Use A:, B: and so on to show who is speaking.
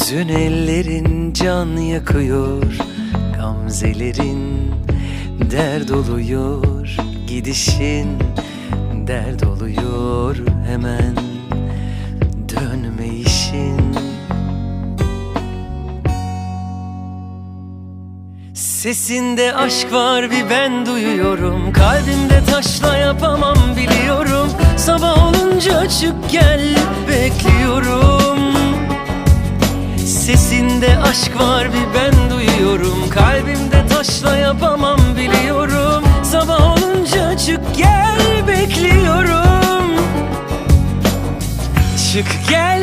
A: Yüzün ellerin can yakıyor Gamzelerin dert oluyor. Gidişin dert oluyor hemen Dönme işin. Sesinde aşk var bir ben duyuyorum. Kalbimde taşla yapamam biliyorum. Sabah olunca çık gel bekliyorum Sesinde aşk var bir ben duyuyorum. Kalbimde taşla yapamam biliyorum. Sabah olunca çık gel bekliyorum. Çık gel